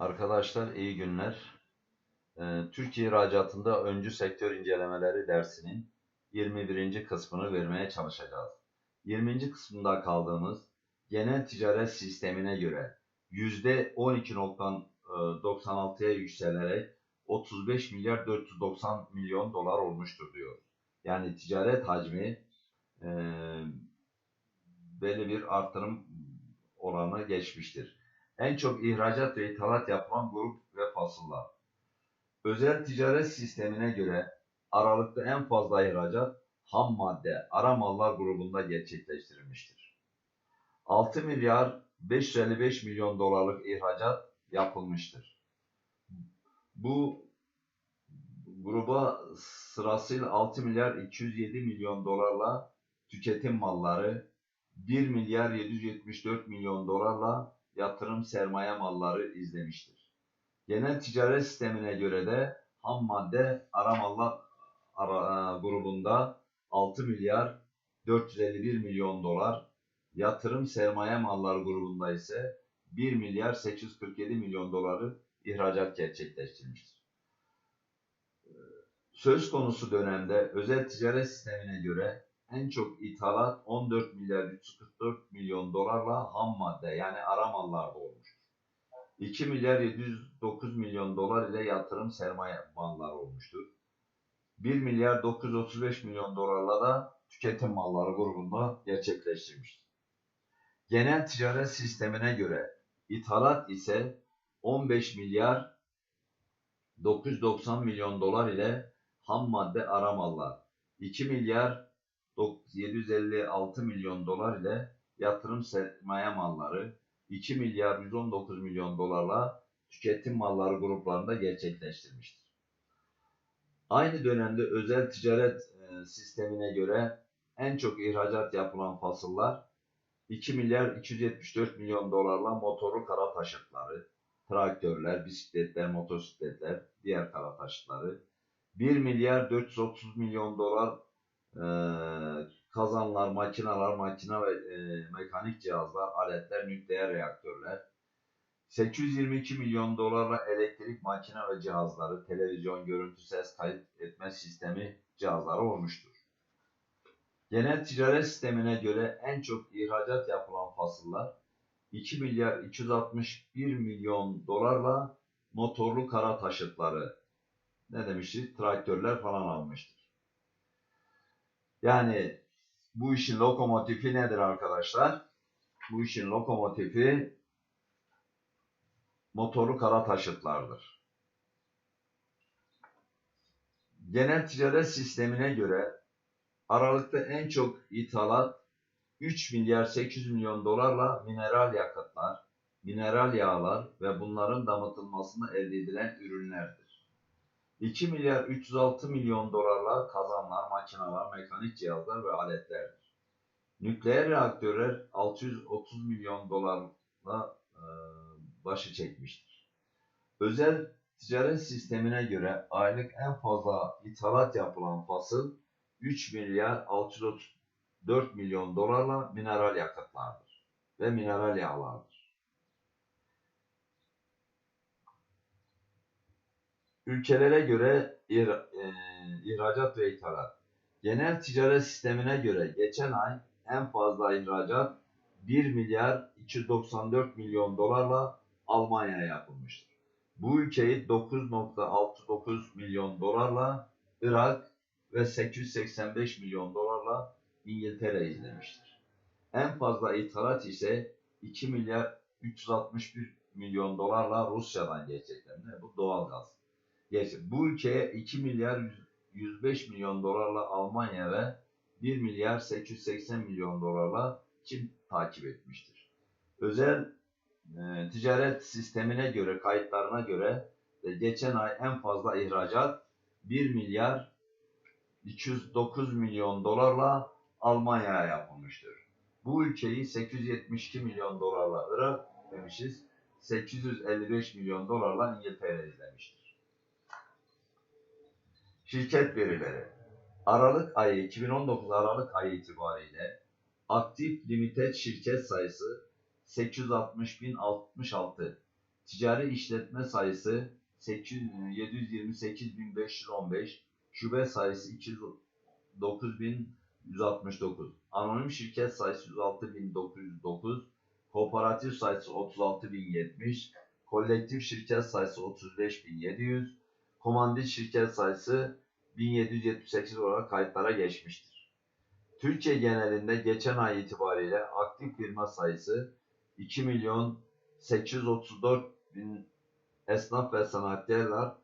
Arkadaşlar iyi günler. Ee, Türkiye ihracatında öncü sektör incelemeleri dersinin 21. kısmını vermeye çalışacağız. 20. kısmında kaldığımız genel ticaret sistemine göre %12.96'ya yükselerek 35 milyar 490 milyon dolar olmuştur diyor. Yani ticaret hacmi e, belli bir artırım oranı geçmiştir. En çok ihracat ve ithalat yapılan grup ve fasıllar. Özel ticaret sistemine göre Aralıkta en fazla ihracat ham madde, ara mallar grubunda gerçekleştirilmiştir. 6 milyar 555 milyon dolarlık ihracat yapılmıştır. Bu gruba sırasıyla 6 milyar 207 milyon dolarla tüketim malları, 1 milyar 774 milyon dolarla yatırım sermaye malları izlemiştir. Genel ticaret sistemine göre de ham madde ara mallar ara, e, grubunda 6 milyar 451 milyon dolar, yatırım sermaye mallar grubunda ise 1 milyar 847 milyon doları ihracat gerçekleştirmiştir. Söz konusu dönemde özel ticaret sistemine göre en çok ithalat 14 milyar 344 milyon dolarla ham madde yani ara mallarda olmuştur. 2 milyar 709 milyon dolar ile yatırım sermaye malları olmuştur. 1 milyar 935 milyon dolarla da tüketim malları grubunda gerçekleştirmiştir. Genel ticaret sistemine göre ithalat ise 15 milyar 990 milyon dolar ile ham madde ara mallar, 2 milyar 756 milyon dolar ile yatırım sermaye malları, 2 milyar 119 milyon dolarla tüketim malları gruplarında gerçekleştirmiştir. Aynı dönemde özel ticaret e, sistemine göre en çok ihracat yapılan fasıllar 2 milyar 274 milyon dolarla motorlu kara taşıtları, traktörler, bisikletler, motosikletler, diğer kara taşıtları, 1 milyar 430 milyon dolar e, kazanlar, makineler, makine ve e, mekanik cihazlar, aletler, nükleer reaktörler, 822 milyon dolarla elektrik makine ve cihazları, televizyon, görüntü, ses kayıt etme sistemi cihazları olmuştur. Genel ticaret sistemine göre en çok ihracat yapılan fasıllar 2 milyar 261 milyon dolarla motorlu kara taşıtları ne demiştik? Traktörler falan almıştır. Yani bu işin lokomotifi nedir arkadaşlar? Bu işin lokomotifi motorlu kara taşıtlardır. Genel ticaret sistemine göre Aralıkta en çok ithalat 3 milyar 800 milyon dolarla mineral yakıtlar, mineral yağlar ve bunların damıtılmasını elde edilen ürünlerdir. 2 milyar 306 milyon dolarla kazanlar, makineler, mekanik cihazlar ve aletlerdir. Nükleer reaktörler 630 milyon dolarla e, başı çekmiştir. Özel ticaret sistemine göre aylık en fazla ithalat yapılan fasıl 3 milyar 634 milyon dolarla mineral yakıtlardır ve mineral yağlardır. Ülkelere göre e, ihracat ve ithalat. Genel ticaret sistemine göre geçen ay en fazla ihracat 1 milyar 294 milyon dolarla Almanya'ya yapılmıştır. Bu ülkeyi 9.69 milyon dolarla Irak ve 885 milyon dolarla İngiltere izlemiştir. En fazla ithalat ise 2 milyar 361 milyon dolarla Rusya'dan gerçeklendi. Bu doğal gaz. Bu ülkeye 2 milyar 105 milyon dolarla Almanya ve 1 milyar 880 milyon dolarla Çin takip etmiştir. Özel e, ticaret sistemine göre, kayıtlarına göre de geçen ay en fazla ihracat 1 milyar 209 milyon dolarla Almanya'ya yapılmıştır. Bu ülkeyi 872 milyon dolarla Irak demişiz, 855 milyon dolarla İngiltere izlemiştir. Şirket verileri. Aralık ayı 2019 Aralık ayı itibariyle aktif limited şirket sayısı 860.066, ticari işletme sayısı 800 728.515, şube sayısı 209.169, anonim şirket sayısı 106.909, kooperatif sayısı 36.070, kolektif şirket sayısı 35.700, komandit şirket sayısı 1778 olarak kayıtlara geçmiştir. Türkiye genelinde geçen ay itibariyle aktif firma sayısı 2 milyon 834 bin esnaf ve sanatkarlar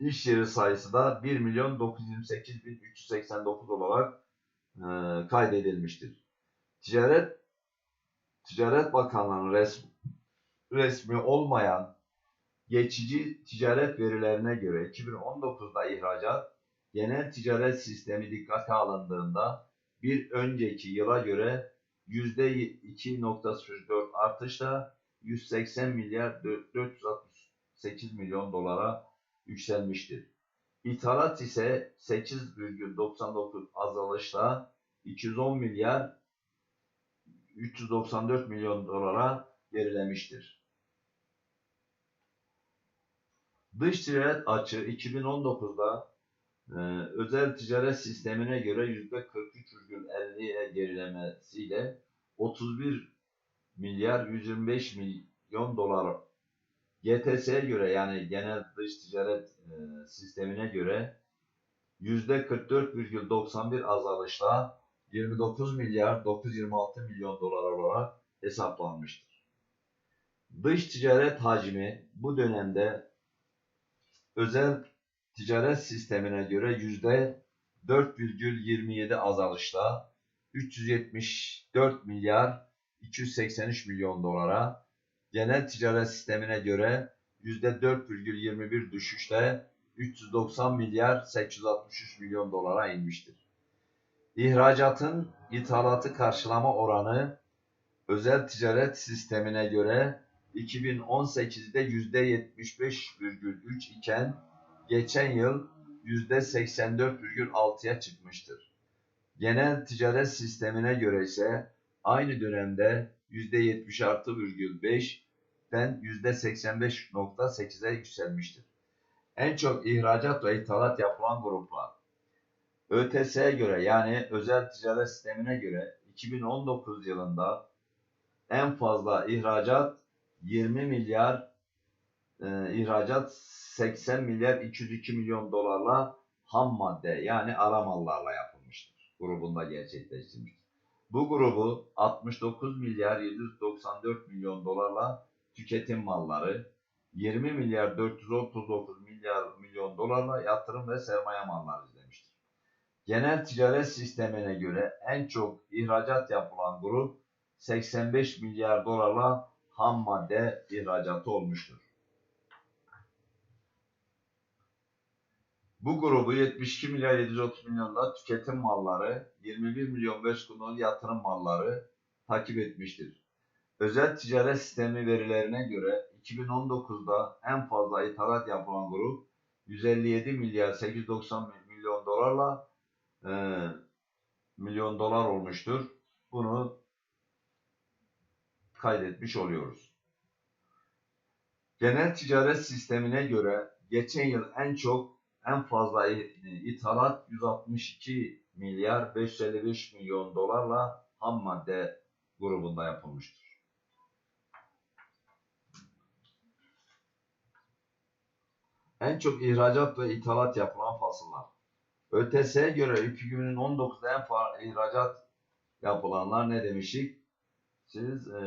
iş yeri sayısı da 1 milyon 928 bin 389 olarak e, kaydedilmiştir. Ticaret Ticaret Bakanlığı'nın resmi, resmi olmayan geçici ticaret verilerine göre 2019'da ihracat genel ticaret sistemi dikkate alındığında bir önceki yıla göre %2.04 artışla 180 milyar 468 milyon dolara yükselmiştir. İthalat ise 8,99 azalışla 210 milyar 394 milyon dolara gerilemiştir. Dış ticaret açığı 2019'da e, özel ticaret sistemine göre %43,50'ye gerilemesiyle 31 milyar 125 milyon dolar GTS'ye göre yani genel dış ticaret e, sistemine göre %44,91 azalışla 29 milyar 926 milyon dolar olarak hesaplanmıştır. Dış ticaret hacmi bu dönemde özel ticaret sistemine göre yüzde 4,27 azalışla 374 milyar 283 milyon dolara, genel ticaret sistemine göre yüzde 4,21 düşüşle 390 milyar 863 milyon dolara inmiştir. İhracatın ithalatı karşılama oranı özel ticaret sistemine göre 2018'de %75,3 iken geçen yıl %84,6'ya çıkmıştır. Genel ticaret sistemine göre ise aynı dönemde %76,5'den %85,8'e yükselmiştir. En çok ihracat ve ithalat yapılan gruplar ÖTS'ye göre yani özel ticaret sistemine göre 2019 yılında en fazla ihracat 20 milyar e, ihracat 80 milyar 202 milyon dolarla ham madde yani ara mallarla yapılmıştır. Grubunda gerçekleştirmiştir. Bu grubu 69 milyar 794 milyon dolarla tüketim malları, 20 milyar 439 milyar milyon dolarla yatırım ve sermaye malları izlemiştir. Genel ticaret sistemine göre en çok ihracat yapılan grup 85 milyar dolarla ham madde ihracatı olmuştur. Bu grubu 72 milyar 730 milyonda tüketim malları, 21 milyon 5 milyon yatırım malları takip etmiştir. Özel ticaret sistemi verilerine göre 2019'da en fazla ithalat yapılan grup 157 milyar 890 milyon dolarla e, milyon dolar olmuştur. Bunu kaydetmiş oluyoruz. Genel ticaret sistemine göre geçen yıl en çok en fazla ithalat 162 milyar 555 milyon dolarla ham madde grubunda yapılmıştır. En çok ihracat ve ithalat yapılan fasıllar. ÖTS'ye göre 2019'da en ihracat yapılanlar ne demiştik? Siz e,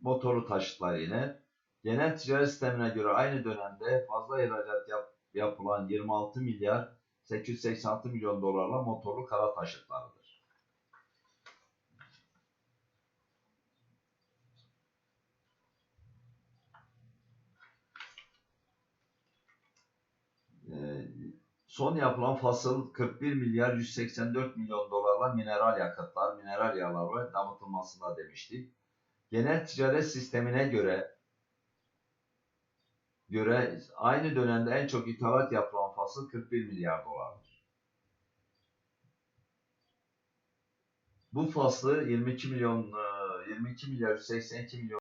motoru taşıtlar yine. Genel ticaret sistemine göre aynı dönemde fazla ihracat yap, yapılan 26 milyar 886 milyon dolarla motorlu kara taşıtlarıdır. Son yapılan fasıl 41 milyar 184 milyon dolarla mineral yakıtlar, mineral yağlar ve damıtılmasında demiştik. Genel ticaret sistemine göre göre aynı dönemde en çok ithalat yapılan fasıl 41 milyar dolardır. Bu faslı 22 milyon 22 milyar 182 milyon